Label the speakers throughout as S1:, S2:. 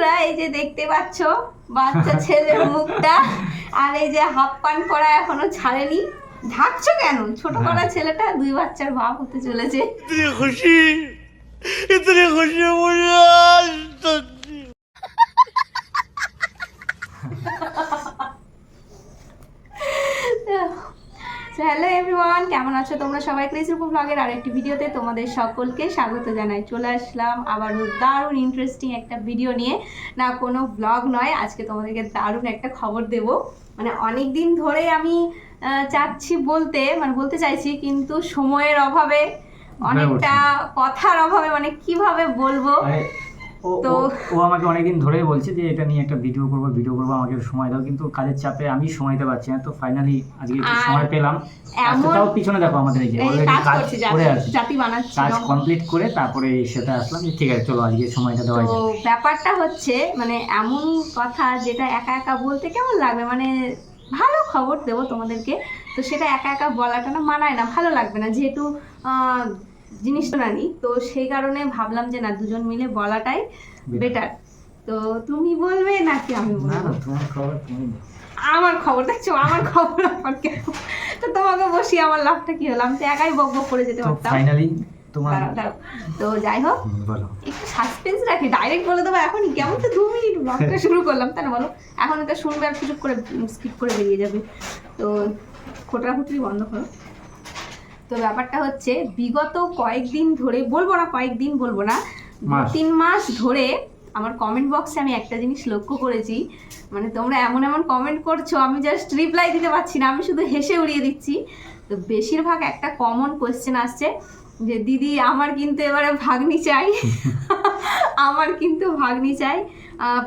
S1: বন্ধুরা এই যে দেখতে পাচ্ছ বাচ্চা ছেলের মুখটা আর এই যে হাফ পান পরা এখনও ছাড়েনি। ঢাকছো কেন? ছোট করা ছেলেটা দুই বাচ্চার বাপ হতে চলেছে।
S2: খুশি খুশি
S1: হ্যালো এভরিওয়ান কেমন আছো তোমরা? সবাই ক্রেসিপু ব্লগের আরেকটি ভিডিওতে তোমাদের সকলকে স্বাগত জানাই। চলে আসলাম আবার দারুণ ইন্টারেস্টিং একটা ভিডিও নিয়ে। না কোনো ব্লগ নয় আজকে তোমাদেরকে দারুণ একটা খবর দেব। মানে অনেক দিন ধরে আমি চাচ্ছি বলতে মানে বলতে চাইছি কিন্তু সময়ের অভাবে হ্যাঁ, অনেকটা কথার অভাবে মানে কীভাবে বলব? তো-
S3: ও- আমাকে অনেকদিন ধরেই বলছে যে এটা নিয়ে একটা ভিডিও করব ভিডিও করব আমাকে সময় দাও কিন্তু কাজের চাপে আমি সময় দিতে পারছি না। তো ফাইনালি আজকে একটু সময় পেলাম। তাও পিছনে দেখো আমাদের এই যে অলরেডি
S1: কাজ
S3: করে আছে কাজ কমপ্লিট করে তারপরে সেটা আসলাম যে ঠিক আছে চলো আজকে সময়টা দেওয়া
S1: তো ব্যাপারটা হচ্ছে মানে এমন কথা যেটা একা একা বলতে কেমন লাগবে? মানে ভালো খবর দেবো তোমাদেরকে। তো সেটা একা একা বলাটা না মানায় না ভালো লাগবে না। যেহেতু আহ, জিনিসটা নানি তো সেই কারণে ভাবলাম যে না দুজন মিলে বলাটাই বেটার তো তুমি বলবে নাকি আমি বলব
S3: না তোমার খবর তুমি
S1: আমার খবর দেখছ? আমার খবর আমার তো তোমাকে বসিয়ে আমার লাভটা কি হলো? আমি তো একাই বক বক করে যেতে পারতাম।
S3: ফাইনালি তোমার।
S1: তো যাই হোক একটু সাসপেন্স রাখি। ডাইরেক্ট বলে দেবো এখনই। কেমন তো দু মিনিট ব্লগটা শুরু করলাম তাই না বলো? এখন এটা শুনবে আর সুযোগ করে স্কিপ করে বেরিয়ে যাবে। তো খোটাখুটি বন্ধ করো। তো ব্যাপারটা হচ্ছে বিগত কয়েকদিন ধরে বলব না কয়েকদিন বলব না দু তিন মাস ধরে আমার কমেন্ট বক্সে আমি একটা জিনিস লক্ষ্য করেছি। মানে তোমরা এমন এমন কমেন্ট করছ আমি জাস্ট রিপ্লাই দিতে পারছি না আমি শুধু হেসে উড়িয়ে দিচ্ছি। তো বেশিরভাগ একটা কমন কোয়েশ্চেন আসছে যে দিদি আমার কিন্তু এবারে ভাগ্নি চাই। আমার কিন্তু ভাগ্নি চাই।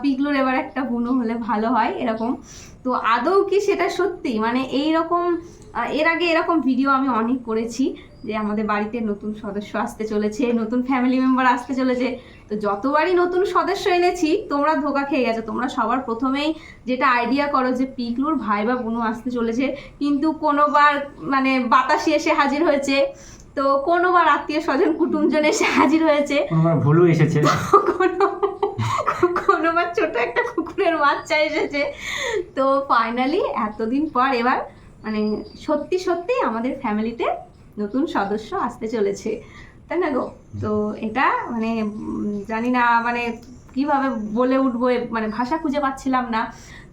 S1: পিগলুর এবার একটা বুনো হলে ভালো হয় এরকম। তো আদৌ কি সেটা সত্যি? মানে এই রকম এর আগে এরকম ভিডিও আমি অনেক করেছি যে আমাদের বাড়িতে নতুন সদস্য আসতে চলেছে নতুন ফ্যামিলি মেম্বার আসতে চলেছে। তো যতবারই নতুন সদস্য এনেছি তোমরা ধোকা খেয়ে গেছো। তোমরা সবার প্রথমেই যেটা আইডিয়া করো যে পিকলুর ভাই বা বোনও আসতে চলেছে কিন্তু কোনোবার মানে বাতাসি এসে হাজির হয়েছে। তো কোনোবার আত্মীয় স্বজন কুটুমজন এসে হাজির হয়েছে।
S3: কোনোবার ভুলও এসেছে।
S1: কোনো কোনোবার ছোট একটা কুকুরের বাচ্চা এসেছে। তো ফাইনালি এতদিন পর এবার মানে সত্যি সত্যি আমাদের ফ্যামিলিতে নতুন সদস্য আসতে চলেছে। তাই না গো? তো এটা মানে জানি না মানে কীভাবে বলে উঠবো মানে ভাষা খুঁজে পাচ্ছিলাম না।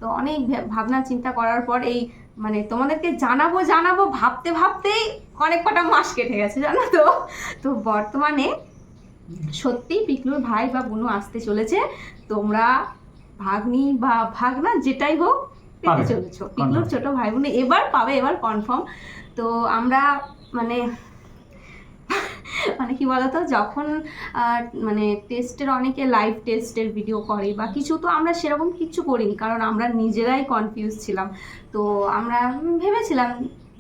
S1: তো অনেক ভাবনা চিন্তা করার পর এই মানে তোমাদেরকে জানাব জানাব ভাবতে ভাবতেই অনেক কটা মাস কেটে গেছে জানো তো? তো বর্তমানে সত্যি পিকলুর ভাই বা বোনও আসতে চলেছে। তোমরা ভাগ্নি বা ভাগনা যেটাই হোক পেতে। চলেছো। পিকলুর ছোট ভাই বোন এবার পাবে এবার কনফার্ম। তো আমরা মানে মানে কি বলতো যখন মানে টেস্টের অনেকে লাইভ টেস্টের ভিডিও করে বা কিছু তো আমরা সেরকম কিছু করিনি কারণ আমরা নিজেরাই কনফিউজ ছিলাম। তো আমরা ভেবেছিলাম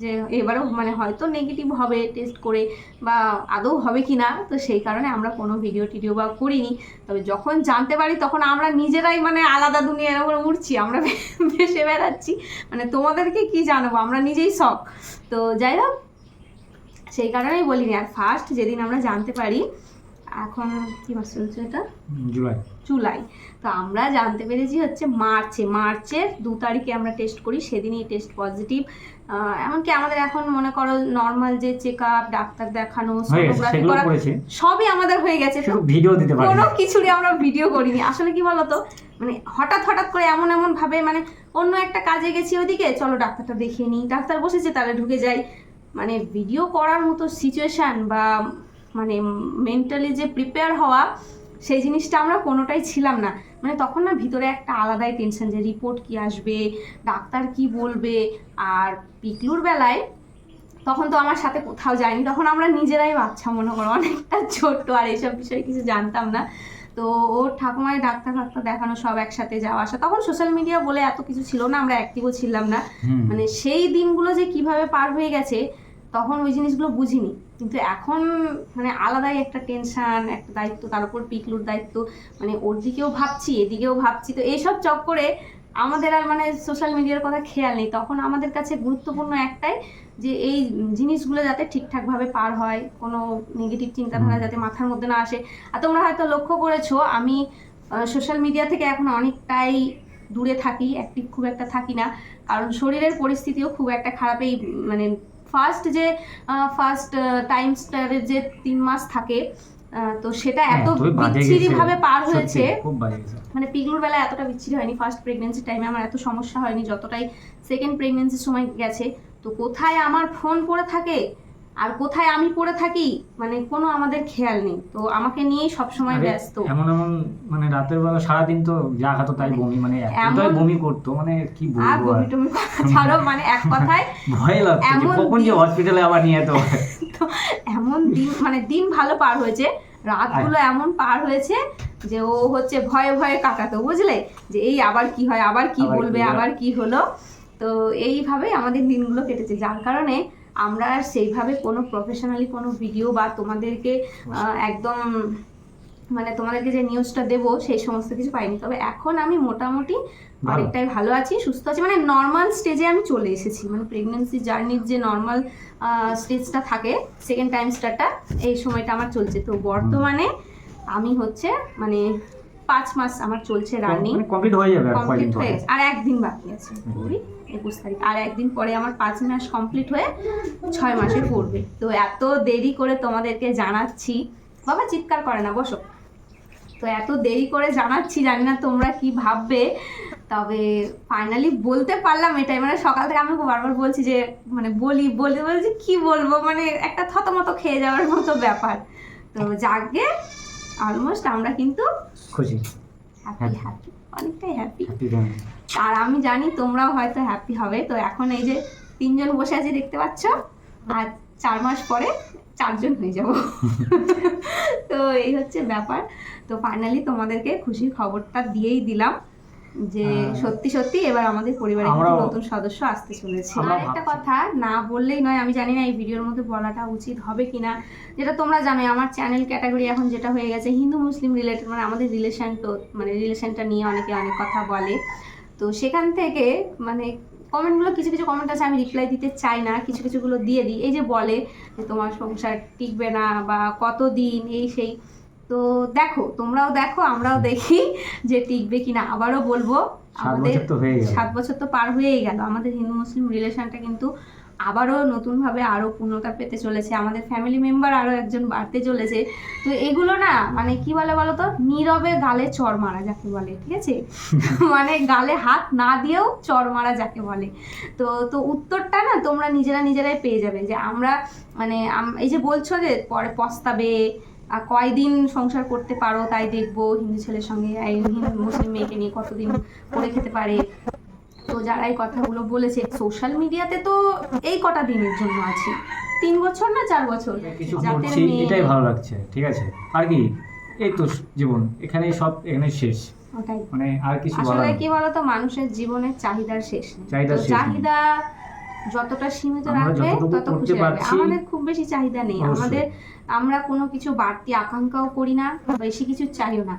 S1: যে এবারও মানে হয়তো নেগেটিভ হবে টেস্ট করে বা আদৌ হবে কি না তো সেই কারণে আমরা কোনো ভিডিও টিডিও বা করিনি। তবে যখন জানতে পারি তখন আমরা নিজেরাই মানে আলাদা দুনিয়ার উপর উঠছি আমরা ভেসে বেড়াচ্ছি। মানে তোমাদেরকে কি জানাব? আমরা নিজেই শখ তো যাই হোক সেই কারণেই বলিনি। আর ফার্স্ট যেদিন আমরা জানতে পারি এখন কি মাস চলছে এটা?
S3: জুলাই।
S1: জুলাই। তো আমরা জানতে পেরেছি হচ্ছে মার্চে। মার্চের দু তারিখে আমরা টেস্ট করি সেদিনই টেস্ট পজিটিভ এমনকি আমাদের এখন মনে করো নর্মাল যে চেক আপ ডাক্তার দেখানো সোনোগ্রাফি করা সবই আমাদের হয়ে গেছে।
S3: ভিডিও দিতে পারি
S1: কোনো কিছুরই আমরা ভিডিও করিনি। আসলে কি বলতো মানে হঠাৎ হঠাৎ করে এমন এমন ভাবে মানে অন্য একটা কাজে গেছি ওদিকে চলো ডাক্তারটা দেখিয়ে নিই। ডাক্তার বসেছে তাহলে ঢুকে যাই। মানে ভিডিও করার মতো সিচুয়েশান বা মানে মেন্টালি যে প্রিপেয়ার হওয়া সেই জিনিসটা আমরা কোনোটাই ছিলাম না। মানে তখন না ভিতরে একটা আলাদাই টেনশন যে রিপোর্ট কি আসবে ডাক্তার কি বলবে আর পিকলুর বেলায় তখন তো আমার সাথে কোথাও যায়নি। তখন আমরা নিজেরাই বাচ্চা মনে করো অনেকটা ছোট্ট আর এইসব বিষয়ে কিছু জানতাম না। তো ওর ঠাকুমায় ডাক্তার ফাক্তার দেখানো সব একসাথে যাওয়া আসা। তখন সোশ্যাল মিডিয়া বলে এত কিছু ছিল না আমরা অ্যাক্টিভও ছিলাম না। মানে সেই দিনগুলো যে কীভাবে পার হয়ে গেছে তখন ওই জিনিসগুলো বুঝিনি। কিন্তু এখন মানে আলাদাই একটা টেনশান একটা দায়িত্ব তার উপর পিকলুর দায়িত্ব। মানে ওর দিকেও ভাবছি এদিকেও ভাবছি। তো এইসব চক্করে আমাদের আর মানে সোশ্যাল মিডিয়ার কথা খেয়াল নেই। তখন আমাদের কাছে গুরুত্বপূর্ণ একটাই যে এই জিনিসগুলো যাতে ঠিকঠাকভাবে পার হয় কোনো নেগেটিভ চিন্তাধারা যাতে মাথার মধ্যে না আসে। আর তোমরা হয়তো লক্ষ্য করেছ আমি সোশ্যাল মিডিয়া থেকে এখন অনেকটাই দূরে থাকি অ্যাক্টিভ খুব একটা থাকি না। কারণ শরীরের পরিস্থিতিও খুব একটা খারাপ এই মানে ফার্স্ট যে ফার্স্ট টাইম স্টারের যে তিন মাস থাকে তো সেটা এত
S3: হ্যাঁ, বাজে
S1: বিচ্ছিরি ভাবে পার হয়েছে। মানে পিগলুর বেলা এতটা বিচ্ছিরি হয়নি ফার্স্ট প্রেগনেন্সি টাইমে আমার এত সমস্যা হয়নি যতটাই সেকেন্ড প্রেগনেন্সির সময় গেছে। তো কোথায় আমার ফোন পড়ে থাকে? আর কোথায় আমি পড়ে থাকি মানে কোনো আমাদের খেয়াল নেই। তো আমাকে নিয়েই সবসময় ব্যস্ত।
S3: এমন এমন মানে রাতের বেলা সারাদিন তো যা খাতো তাই বমি মানে এতটাই বমি করতো মানে কি বলব আর।
S1: বমি টমি ছাড়ো মানে এক কথায়
S3: ভয় লাগতো যে কখন যে হসপিটালে আবার নিয়ে যেতে
S1: তো এমন দিন মানে দিন ভালো পার হয়েছে। রাতগুলো এমন পার হয়েছে যে ও হচ্ছে ভয়ে ভয়ে কাটাতো বুঝলে? যে এই আবার কি হয় আবার কি বলবে আবার কি হলো? তো এইভাবে আমাদের দিনগুলো কেটেছে। যার কারণে আমরা আর সেইভাবে কোনো প্রফেশনালি কোনো ভিডিও বা তোমাদেরকে একদম মানে তোমাদেরকে যে নিউজটা দেবো সেই সমস্ত কিছু পাইনি। তবে এখন আমি মোটামুটি। অনেকটাই ভালো আছি সুস্থ আছি। মানে নর্মাল স্টেজে আমি চলে এসেছি। মানে প্রেগনেন্সি জার্নির যে নর্মাল স্টেজটা থাকে সেকেন্ড টাইম স্টারটা এই সময়টা আমার চলছে। তো বর্তমানে আমি হচ্ছে মানে পাঁচ মাস আমার চলছে রানিং
S3: মানে কমপ্লিট হয়ে যাবে আর
S1: একদিন বাকি আছে। একুশ তারিখ। আর একদিন পরে আমার পাঁচ মাস কমপ্লিট হয়ে ছয় মাসে পড়বে। তো এত দেরি করে তোমাদেরকে জানাচ্ছি। বাবা চিৎকার করে না বসো। তো এত দেরি করে জানাচ্ছি জানি না তোমরা কি ভাববে। তবে ফাইনালি বলতে পারলাম এটাই। মানে সকাল থেকে আমি বারবার বলছি যে মানে বলি বলতে বলছি কি বলব? মানে একটা থতমত খেয়ে যাওয়ার মতো ব্যাপার। তো যাকে অলমোস্ট আমরা কিন্তু
S3: খুশি
S1: হ্যাপি হ্যাপি অনেকটাই হ্যাপি আর আমি জানি তোমরাও হয়তো হ্যাপি হবে। তো এখন এই যে তিনজন বসে আছি দেখতে পাচ্ছ? আর চার মাস পরে চারজন হয়ে যাব। তো এই হচ্ছে ব্যাপার। তো ফাইনালি তোমাদেরকে খুশির খবরটা দিয়েই দিলাম যে
S3: হ্যাঁ।
S1: সত্যি সত্যি এবার আমাদের পরিবারে নতুন সদস্য আসতে চলেছে। আর একটা কথা না বললেই নয় আমি জানি না এই ভিডিওর মধ্যে বলাটা উচিত হবে কিনা। যেটা তোমরা জানো আমার চ্যানেল ক্যাটাগরি এখন যেটা হয়ে গেছে হিন্দু মুসলিম রিলেটেড মানে আমাদের রিলেশন তো মানে রিলেশনটা নিয়ে অনেকে অনেক কথা বলে। তো সেখান থেকে মানে কমেন্টগুলো কিছু কিছু কমেন্ট আছে আমি রিপ্লাই দিতে চাই না কিছু কিছুগুলো দিয়ে দিই। এই যে বলে যে তোমার সংসার টিকবে না বা কতদিন এই সেই। তো দেখো তোমরাও দেখো আমরাও দেখি যে টিকবে কিনা। আবারও বলব আমাদের সাত বছর তো পার হয়েই গেল। আমাদের হিন্দু মুসলিম রিলেশনটা কিন্তু আবারও নতুনভাবে আরও পূর্ণতা পেতে চলেছে। আমাদের ফ্যামিলি মেম্বার আরও একজন বাড়তে চলেছে। তো এগুলো না মানে কি বলে বলো তো নীরবে গালে চর মারা যাকে বলে ঠিক আছে? মানে গালে হাত না দিয়েও চর মারা যাকে বলে। তো তো উত্তরটা না তোমরা নিজেরা নিজেরাই পেয়ে যাবে যে আমরা মানে এই যে বলছো যে পরে পস্তাবে আর কয়দিন সংসার করতে পারো তাই দেখব হিন্দু ছেলের সঙ্গে মুসলিম মেয়েকে নিয়ে কতদিন করে খেতে পারে। তো যারা এই কথাগুলো বলেছে সোশ্যাল মিডিয়াতে তো এই কটা দিনের জন্য আছি। তিন বছর না চার বছর?
S3: কিছু করছি এটাই ভালো লাগছে ঠিক আছে? আর কি এই তো জীবন এখানে সব এখানে শেষ। মানে আর কিছু
S1: আসলে কি বলতো মানুষের জীবনের চাহিদার শেষ। চাহিদা যতটা সীমিত রাখবে তত খুশি আমাদের খুব বেশি চাহিদা নেই। আমাদের আমরা কোনো কিছু বাড়তি আকাঙ্ক্ষাও করি না বেশি কিছু চাইও না।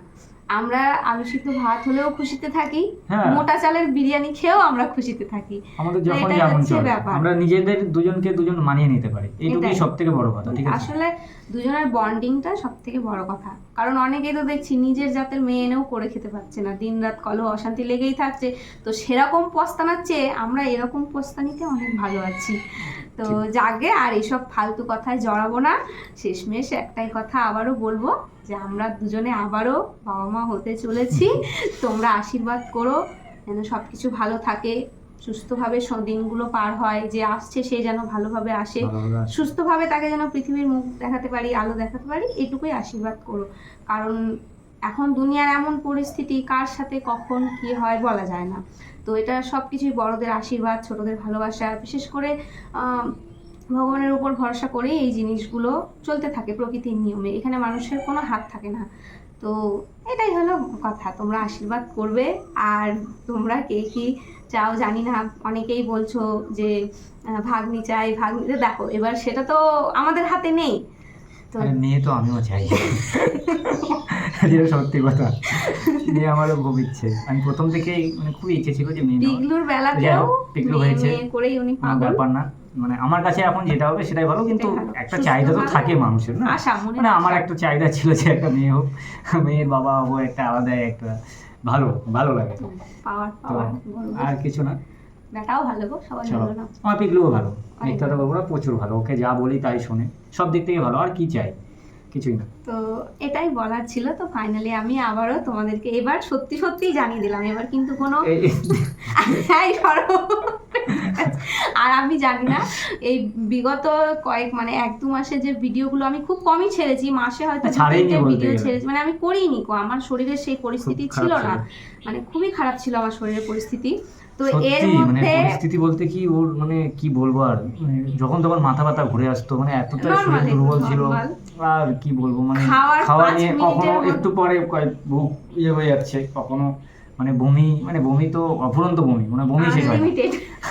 S1: আমরা আলু সিদ্ধ ভাত হলেও খুশিতে থাকি
S3: হ্যাঁ।
S1: মোটা চালের বিরিয়ানি খেয়েও আমরা খুশিতে থাকি।
S3: আমাদের
S1: তো
S3: যখন
S1: এটাই
S3: যেমন চলে আমরা নিজেদের দুজনকে দুজন মানিয়ে নিতে পারি। এইটুকুই
S1: এটাই।
S3: সব বড় কথা ঠিক আছে?
S1: আসলে দুজনের বন্ডিংটা সব থেকে বড় কথা। কারণ অনেকেই তো দেখছি নিজের জাতের মেয়ে এনেও করে খেতে পারছে না। দিন রাত কলহ অশান্তি লেগেই থাকছে। তো সেরকম পস্তানার চেয়ে আমরা এরকম পস্তানিতে অনেক ভালো আছি। তো যাকে আর এইসব ফালতু কথায় জড়াবো না। শেষমেশ একটাই কথা আবারও বলব যে আমরা দুজনে আবারও বাবা মা হতে চলেছি। তোমরা আশীর্বাদ করো যেন সব কিছু ভালো থাকে। সুস্থভাবে দিনগুলো পার হয় যে আসছে সে যেন ভালোভাবে আসে। সুস্থভাবে তাকে যেন পৃথিবীর মুখ দেখাতে পারি আলো দেখাতে পারি এটুকুই আশীর্বাদ করো। কারণ এখন দুনিয়ার এমন পরিস্থিতি কার সাথে কখন কি হয় বলা যায় না। তো এটা সব কিছুই বড়দের আশীর্বাদ, ছোটদের ভালোবাসা, বিশেষ করে ভগবানের উপর ভরসা করেই এই জিনিসগুলো চলতে থাকে প্রকৃতির নিয়মে। এখানে মানুষের কোনো হাত থাকে না। তো এটাই হলো কথা, তোমরা আশীর্বাদ করবে আর তোমরা কে কি চাও জানি না। অনেকেই বলছো যে ভাগ্নি চাই, ভাগ্নি তো দেখো, এবার সেটা তো আমাদের হাতে নেই।
S3: আরে মেয়ে তো আমিও চাই যেটা সত্যি কথা। মেয়ে আমারও খুব ইচ্ছে। আমি প্রথম থেকেই মানে খুব ইচ্ছে ছিল যে মেয়ে।
S1: পিগলুর বেলাতেও
S3: হোক, পিগলু হয়েছে।
S1: করেই উনি
S3: ব্যাপার না। মানে আমার কাছে এখন যেটা হবে সেটাই ভালো কিন্তু একটা চাহিদা তো থাকে মানুষের না?
S1: মানে
S3: আমার একটা চাহিদা ছিল যে একটা মেয়ে হোক। মেয়ের বাবা হব একটা আলাদা একটা ভালো ভালো লাগে। তো আর কিছু না।
S1: বেটাও ভালো গো সবাই ভালো না?
S3: আমার পিগলুও ভালো
S1: অনেক।
S3: মিথ্যা তো বলব না প্রচুর ভালো ওকে যা বলি তাই শোনে। সব দিক থেকে ভালো আর কি চাই? কিছুই না।
S1: তো এটাই বলার ছিল তো ফাইনালি আমি আবারও তোমাদেরকে এবার সত্যি সত্যিই জানিয়ে দিলাম এবার কিন্তু কোনো আর আমি জানি না এই বিগত কয়েক মানে এক দু মাসে যে ভিডিওগুলো আমি খুব কমই ছেড়েছি মাসে হয়তো ভিডিও ছেড়েছি মানে আমি করিনি কো আমার শরীরের সেই পরিস্থিতি ছিল না। মানে খুবই খারাপ ছিল আমার শরীরের পরিস্থিতি। তো এর
S3: মানে পরিস্থিতি বলতে কি ওর মানে কি বলব আর? মানে যখন তখন মাথা ব্যথা ঘুরে আসতো মানে এতটাই শরীর দুর্বল ছিল। আর কি বলব মানে খাওয়া নিয়ে কখনো একটু পরে বুক ইয়ে হয়ে যাচ্ছে কখনো মানে বমি মানে বমি তো অফুরন্ত বমি মানে বমি শেষ হয়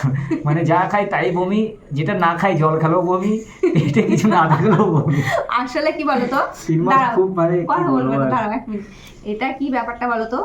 S3: মানে যা খাই তাই বমি যেটা না খাই জল খেলেও বমি এটা কিছু না থাকলেও বমি।
S1: আসলে কি বলতো?
S3: তিন মাস খুব মানে
S1: কথা বলব। দাঁড়াও এক মিনিট। এটা কি ব্যাপারটা বলো তো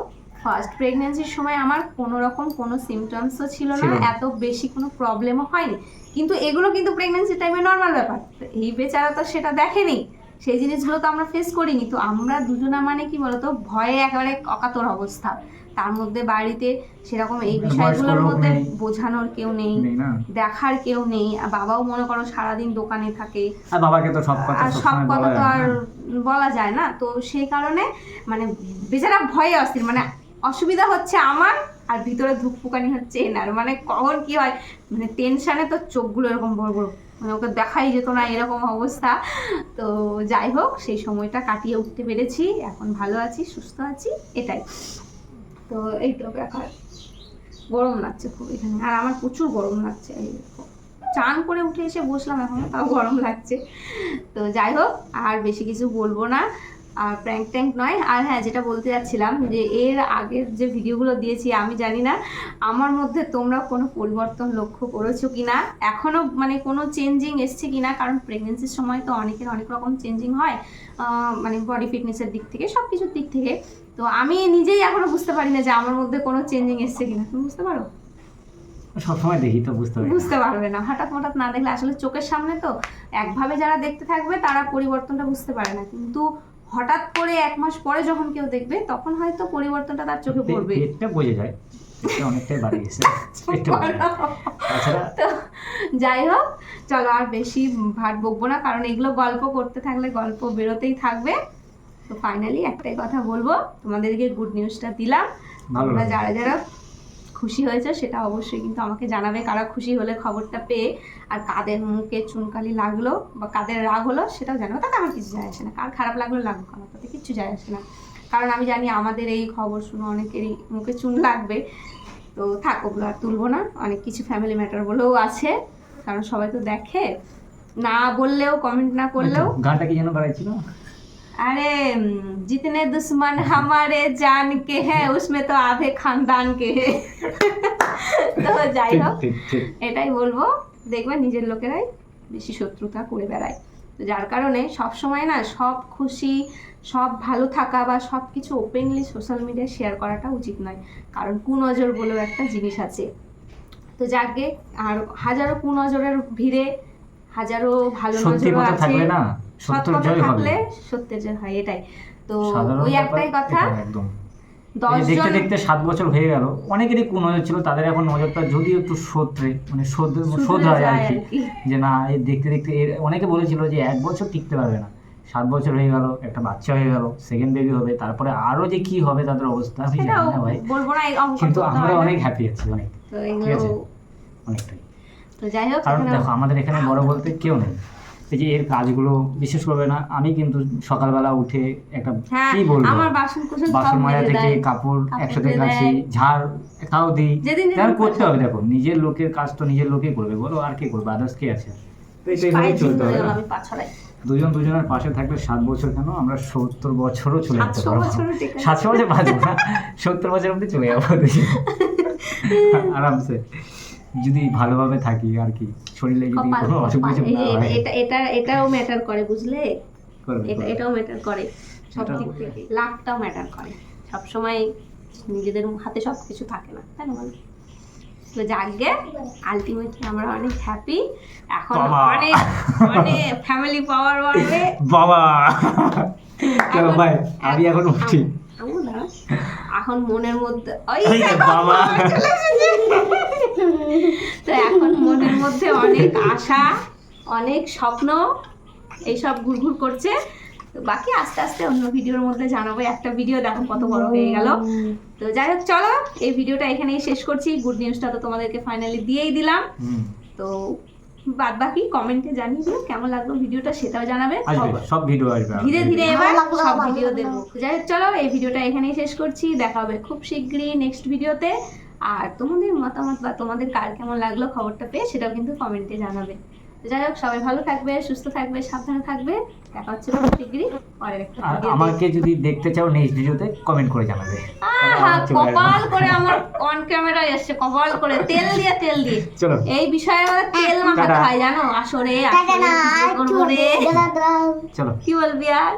S1: ফার্স্ট প্রেগন্যান্সির সময় আমার কোনো রকম কোনো সিমটমসও ছিল
S3: ছিল
S1: না। এত বেশি কোনো প্রবলেমও হয়নি। কিন্তু এগুলো কিন্তু প্রেগন্যান্সি টাইমে নর্মাল ব্যাপার। এই বেচারা তো সেটা দেখেনি। সেই জিনিসগুলো তো আমরা ফেস করিনি। তো আমরা দুজনা মানে কি বলতো ভয়ে একেবারে অকাতর অবস্থা। তার মধ্যে বাড়িতে সেরকম এই বিষয়গুলোর মধ্যে বোঝানোর কেউ নেই
S3: নেই
S1: দেখার কেউ নেই। আর বাবাও মনে করো সারাদিন দোকানে থাকে।
S3: আর বাবাকে তো সব কথা
S1: সব কথা তো আর বলা যায় না। তো সেই কারণে মানে বেচারা ভয়ে অস্থির। মানে অসুবিধা হচ্ছে আমার, আর ভিতরে ধুকপুকানি হচ্ছে এনার। মানে কখন কি হয় মানে টেনশানে তো চোখগুলো এরকম বড় বড় মানে ওকে দেখাই যেত না এরকম অবস্থা। তো যাই হোক, সেই সময়টা কাটিয়ে উঠতে পেরেছি। এখন ভালো আছি, সুস্থ আছি, এটাই। তো এই তো ব্যাপার। গরম লাগছে খুব এখানে, আর আমার প্রচুর গরম লাগছে। এই। চান করে উঠে এসে বসলাম এখন, তাও গরম লাগছে। তো যাই হোক, আর বেশি কিছু বলব না। প্র্যাঙ্ক ট্যাঙ্ক নয়। আর হ্যাঁ যেটা বলতে যাচ্ছিলাম যে এর আগের যে ভিডিওগুলো দিয়েছি আমি জানি না আমার মধ্যে তোমরা কোনো পরিবর্তন লক্ষ্য করেছ কি না এখনও মানে কোনো চেঞ্জিং এসছে কি না কারণ প্রেগনেন্সির সময় তো অনেকের অনেক রকম চেঞ্জিং হয় মানে বডি ফিটনেসের দিক থেকে সব কিছুর দিক থেকে। তো আমি নিজেই এখনও বুঝতে পারি না যে আমার মধ্যে কোনো চেঞ্জিং এসছে কিনা। তুমি বুঝতে পারো?
S3: সবসময় দেখি তো বুঝতে পারি না।
S1: বুঝতে পারবে না। হঠাৎ হঠাৎ না দেখলে আসলে চোখের সামনে তো একভাবে যারা দেখতে থাকবে তারা পরিবর্তনটা বুঝতে পারে না। কিন্তু হঠাৎ করে এক মাস পরে যখন কেউ দেখবে তখন হয়তো পরিবর্তনটা তার চোখে পড়বে।
S3: পেটটা বোঝা যায়। অনেকটাই বাড়ি গেছে।
S1: তো যাই হোক চলো আর বেশি ভাট বকবো না কারণ এগুলো গল্প করতে থাকলে গল্প বেরোতেই থাকবে। তো ফাইনালি একটাই কথা বলব তোমাদেরকে গুড নিউজটা দিলাম। তোমরা যারা যারা খুশি হয়েছে, সেটা অবশ্যই কিন্তু আমাকে জানাবে কারা খুশি হলে খবরটা পেয়ে। আর কাদের মুখে চুনকালি লাগল বা কাদের রাগ হলো সেটাও জানাব। তাতে আমার কিছু যায় আসে না। কার খারাপ লাগল লাগুক আমার, তাতে কিচ্ছু যায় আসে না। কারণ আমি জানি আমাদের এই খবর শুনে অনেকেরই মুখে চুন লাগবে। তো থাক, ওগুলো আর তুলবো না। অনেক কিছু ফ্যামিলি ম্যাটার বলেও আছে। কারণ সবাই তো দেখে। না বললেও কমেন্ট না করলেও।
S3: গানটা কি যেন বাড়াইছিল?
S1: अरे जितने दुश्मन हमारे जान के हैं उसमें तो आधे खानदान के हैं তো যাই
S3: ঠিক
S1: হোক
S3: ঠিক ঠিক
S1: এটাই বলবো দেখবে নিজের লোকেরাই বেশি শত্রুতা করে বেড়ায় তো যার কারণে সব সময় না সব খুশি সব ভালো থাকা বা সব কিছু ওপেনলি সোশ্যাল মিডিয়ায় শেয়ার করাটা উচিত নয় কারণ কুনজর বলেও একটা জিনিস আছে তো যাকে আর হাজারো কুনজরের ভিড়ে হাজারো ভালো
S3: সত্যি
S1: নজরও
S3: কথা
S1: আছে
S3: থাকলে না
S1: সৎ কথা থাকলে সত্যের জয় হয় এটাই। তো ওই একটাই কথা।
S3: একদম। দেখতে দেখতে সাত বছর হয়ে গেল অনেকেরই কোন নজর ছিল তাদের এখন নজরটা যদিও একটু শোধরে মানে শোধ শোধ হয় আর কি। যে না এই দেখতে দেখতে এর অনেকে বলেছিল যে এক বছর টিকতে পারবে না। সাত বছর হয়ে গেল একটা বাচ্চা হয়ে গেল সেকেন্ড বেবি হবে তারপরে আরও যে কি হবে তাদের অবস্থা আমি জানি না ভাই।
S1: বলব না
S3: কিন্তু আমরা অনেক হ্যাপি আছি অনেক। ঠিক আছে। অনেকটাই।
S1: তো যাই হোক
S3: কারণ দেখো আমাদের এখানে বড় বলতে কেউ নেই। এই যে এর কাজগুলো বিশেষ করবে না আমি কিন্তু সকালবেলা উঠে একটা
S1: হ্যাঁ
S3: কি বলব?
S1: আমার বাসন কুসন
S3: বাসন মাজা থেকে কাপড় একসাথে কাছি ঝাড় তাও দিই।
S1: যেদিন
S3: করতে হবে দেখো নিজের লোকের কাজ তো নিজের লোকেই করবে বলো আর কে করবে আদার্স কে আছে? তো এইটাই
S1: পায়ে
S3: ভাবে চলতে হবে। দুজন দুজনের পাশে থাকলে সাত বছর কেন? আমরা সত্তর বছরও চলে যেতে পারব। সাতশো বছর বাঁচবো না সত্তর বছর অব্দি চলে যাব আরামসে। যদি ভালোভাবে থাকি আর কি শরীরে যদি কোনো অসুখ বিসুখ না হয়।
S1: এটা এটা এটাও ম্যাটার করে বুঝলে? এটা এটাও ম্যাটার করে সব দিক থেকে। লাকটাও ম্যাটার করে। সব সময় নিজেদের হাতে সব কিছু থাকে না তাই না বলো? তো যাকগে আলটিমেটলি আমরা অনেক হ্যাপি এখন। অনেক মানে ফ্যামিলি পাওয়ার বাড়বে।
S3: বাবা। চলো
S1: এখন-
S3: ভাই আমি এখন উঠি
S1: এখন মনের মধ্যে ওই
S3: বাবা।
S1: তো এখন মনের মধ্যে অনেক আশা অনেক স্বপ্ন এইসব ঘুরঘুর করছে। তো বাকি আস্তে আস্তে অন্য ভিডিওর মধ্যে জানাব। একটা ভিডিও দেখো কত বড় হয়ে গেল। তো যাই হোক চলো এই ভিডিওটা এখানেই শেষ করছি। গুড নিউজটা তো তোমাদেরকে ফাইনালি দিয়েই দিলাম। তো বাদ বাকি কমেন্টে জানিয়ে দিও কেমন লাগল ভিডিওটা সেটাও জানাবে। সব-
S3: সব ভিডিও আসবে
S1: ধীরে ধীরে এবার সব ভিডিও দেবো। যাই হোক, চলো এই ভিডিওটা এখানেই শেষ করছি। দেখা হবে খুব শীঘ্রই নেক্সট ভিডিওতে আর তোমাদের মতামত বা তোমাদের কার কেমন লাগল খবরটা পেয়ে সেটাও কিন্তু কমেন্টে জানাবে। যাই হোক সবাই ভালো থাকবে সুস্থ থাকবে সাবধানে থাকবে। দেখা হচ্ছে খুব শীঘ্রই পরের একটা
S3: আমাকে যদি দেখতে চাও নেক্সট ভিডিওতে কমেন্ট করে জানাবে। আমার।
S1: কপাল করে আমার অন ক্যামেরায় এসছে কপাল করে। তেল দিয়ে তেল দিয়ে।
S3: চলো।
S1: এই বিষয়ে আমাদের তেল মাখা। খায় জানো? আসরে আসরে
S3: চলো।
S1: কি বলবি আর?